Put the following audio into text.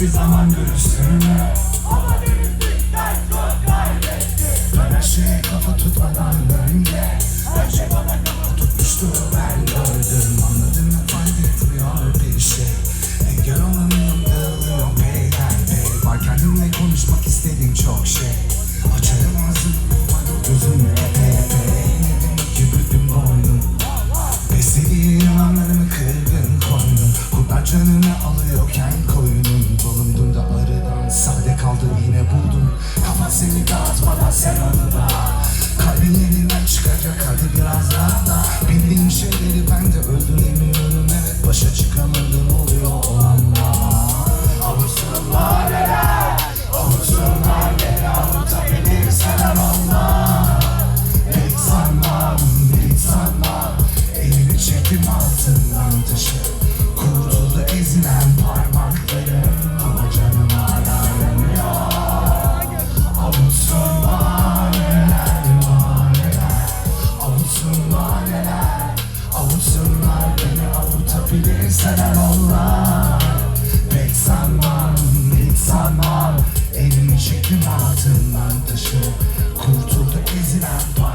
hiçbir zaman dürüstlüğünü Ama dürüstlükten çok kaybetti Her şeye kafa tutmadan önce. Her şey bana kafa tutmuştu ben gördüm Anladın mı? Fark etmiyor bir şey. Engel olamıyorum dağılıyorum peyden pey Var kendimle konuşmak istedim çok şey. Alıyorken koyunum Bulundum da arıdan sade kaldı yine buldum Kafa seni dağıtmadan sen onu da Kalbin yerinden çıkacak hadi biraz daha da Bildiğim şeyleri ben de öldüremiyorum Evet başa çıkamadın oluyor olanlar Avutsunlar neler Avutsunlar neler Avutabilirsen onlar Hiç sanmam, hiç sanmam Elini çektim altından Tüm altından taşı Kurtuldu ezilen parçalar